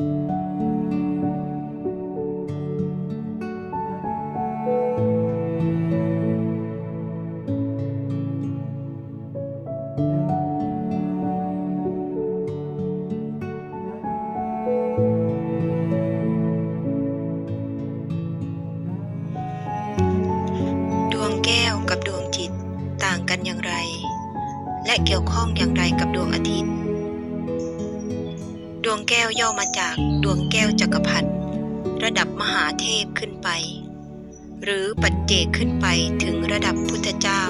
ดวงแก้วกับดวงจิตต่างกันอย่างไร และเกี่ยวข้องอย่างไรกับดวงอาทิตย์ วงแก้วย่อมาจากดวงแก้วจักรพรรดิระดับมหาเทพขึ้นไป หรือปัจเจกขึ้นไปถึงระดับพุทธเจ้า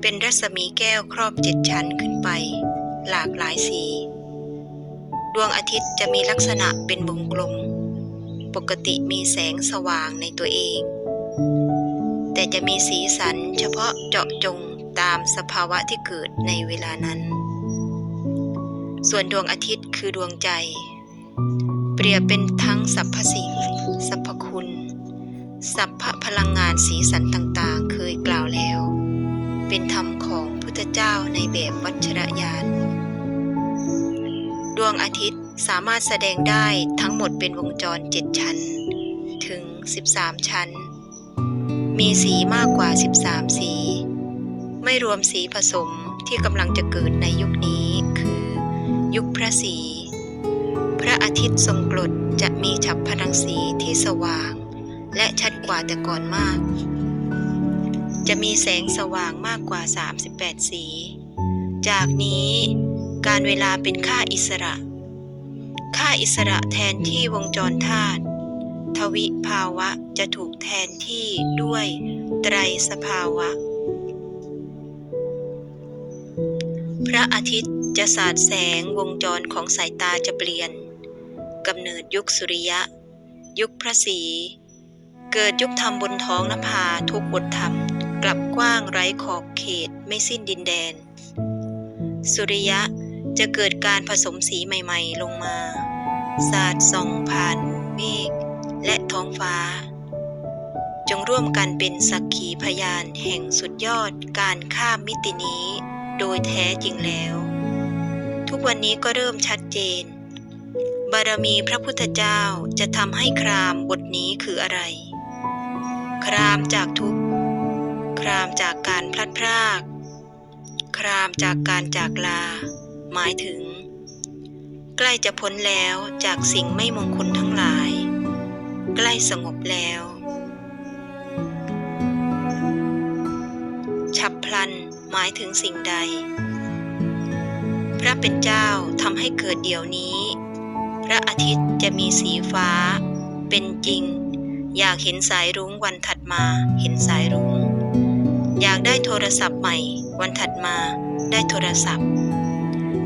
เป็นรัศมีแก้วครอบเจ็ดชั้นขึ้นไป หลากหลายสี ดวงอาทิตย์จะมีลักษณะเป็นวงกลม ปกติมีแสงสว่างในตัวเอง แต่จะมีสีสันเฉพาะเจาะจงตามสภาวะที่เกิดในเวลานั้น ส่วนดวงอาทิตย์คือดวงใจ เปรียบเป็นทั้งสรรพสิ่งสรรพคุณสัพพพลังงานสีสันต่างๆ เคยกล่าวแล้ว เป็นธรรมของพุทธเจ้าในแบบวัชรยาน ดวงอาทิตย์สามารถแสดงได้ทั้งหมดเป็นวงจรเจ็ดชั้น ถึง 13 ชั้น มีสีมากกว่า 13 สี ไม่รวมสีผสมที่กำลังจะเกิดในยุคนี้ ยุคพระศรีพระอาทิตย์ทรงกรดจะมีฉับพลังสีที่สว่าง และชัดกว่าแต่ก่อนมาก จะมีแสงสว่างมากกว่า 38 สี จากนี้การเวลาเป็นค่าอิสระ ค่าอิสระแทนที่วงจรธาตุทวิภาวะจะถูกแทนที่ด้วยไตรสภาวะ พระอาทิตย์ จะสาดแสงวงจรของสายตาจะเปลี่ยนกำเนิดยุคสุริยะ ยุคพระศรีเกิดยุคธรรมบนท้องนภาทุกบทธรรม กลับกว้างไร้ขอบเขตไม่สิ้นดินแดน สุริยะจะเกิดการผสมสีใหม่ๆลงมาสาดส่องผ่านหมู่เมฆและท้องฟ้า จงร่วมกันเป็นสักขีพยานแห่งสุดยอดการข้ามมิตินี้ โดยแท้จริงแล้ว ทุกวันนี้ก็เริ่มชัดเจน บารมีพระพุทธเจ้าจะทำให้ครามบทนี้คืออะไร ครามจากทุกข์ ครามจากการพลัดพราก ครามจากการจากลา หมายถึง ใกล้จะพ้นแล้วจากสิ่งไม่มงคลทั้งหลาย ใกล้สงบแล้ว ฉับพลันหมายถึงสิ่งใด ระเป็นเจ้าทำให้เกิดเดี๋ยวนี้ พระอาทิตย์จะมีสีฟ้า เป็นจริง อยากเห็นสายรุ้งวันถัดมา เห็นสายรุ้ง อยากได้โทรศัพท์ใหม่ วันถัดมา ได้โทรศัพท์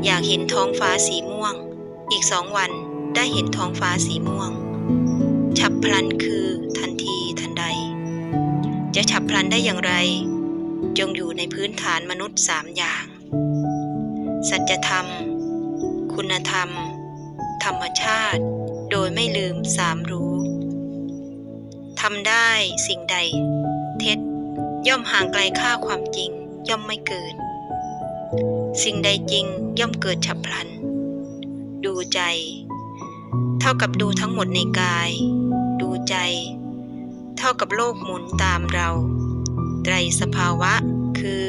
อยากเห็นท้องฟ้าสีม่วง อีกสองวันได้เห็นท้องฟ้าสีม่วง ฉับพลันคือทันทีทันใด จะฉับพลันได้อย่างไร จงอยู่ในพื้นฐานมนุษย์สามอย่าง สัจธรรม คุณธรรม ธรรมชาติ โดยไม่ลืมสามรู้ทำได้สิ่งใด เท็จย่อมห่างไกลค่าความจริงย่อมไม่เกิด สิ่งใดจริงย่อมเกิดฉับพลัน ดูใจ เท่ากับดูทั้งหมดในกาย ดูใจ เท่ากับโลกหมุนตามเรา ไตรสภาวะคือ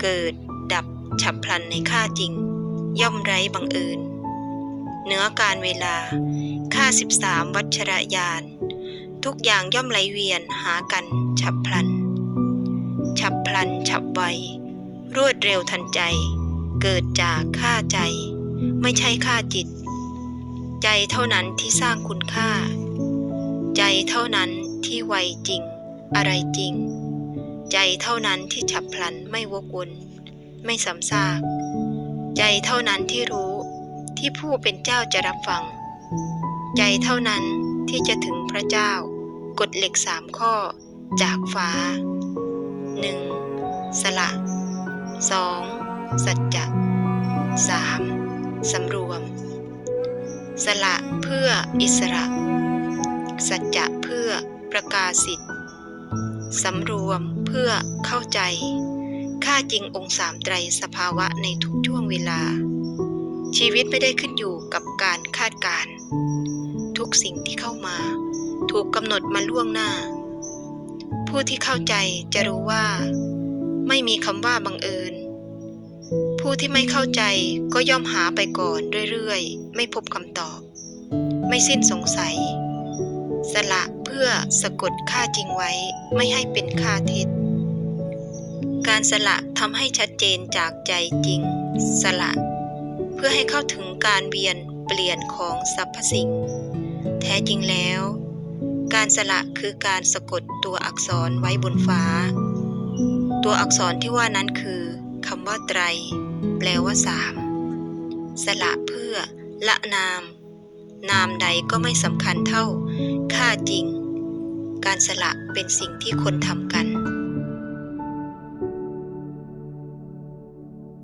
เกิดดับ ฉับพลันในค่าจริง ย่อมไร้บังเอิญเหนือการเวลาค่า13วัชรยาน ทุกอย่างย่อมไหลเวียนหากันฉับพลัน ฉับพลันฉับไว รวดเร็วทันใจ เกิดจากค่าใจ ไม่ใช่ค่าจิต ใจเท่านั้นที่สร้างคุณค่า ใจเท่านั้นที่ไวจริง อะไรจริง ใจเท่านั้นที่ฉับพลันไม่วกวน ไม่สำซาก ใจเท่านั้นที่รู้ที่ผู้เป็นเจ้าจะรับฟัง ใจเท่านั้นที่จะถึงพระเจ้ากฎเหล็กสามข้อจากฟ้า 1. สละ 2. สัจจะ 3. สำรวม สละเพื่ออิสระ สัจจะเพื่อประกาศสิทธิ์สำรวมเพื่อเข้าใจ ค่าจริงองค์สามไตรสภาวะในทุกช่วงเวลา ชีวิตไม่ได้ขึ้นอยู่กับการคาดการณ์ทุกสิ่งที่เข้ามา ถูกกำหนดมาล่วงหน้า ผู้ที่เข้าใจจะรู้ว่า ไม่มีคำว่าบังเอิญ ผู้ที่ไม่เข้าใจก็ย่อมหาไปก่อนเรื่อยๆ ไม่พบคำตอบ ไม่สิ้นสงสัย สละเพื่อสะกดค่าจริงไว้ไม่ให้เป็นค่าเท็จ การสละทำให้ชัดเจนจากใจจริง สละ เพื่อให้เข้าถึงการเวียนเปลี่ยนของสรรพสิ่ง แท้จริงแล้ว การสละคือการสะกดตัวอักษรไว้บนฟ้า ตัวอักษรที่ว่านั้นคือคำว่าไตร แปลว่าสามสละเพื่อละนาม นามใดก็ไม่สำคัญเท่า ค่าจริง การสละเป็นสิ่งที่คนทำกัน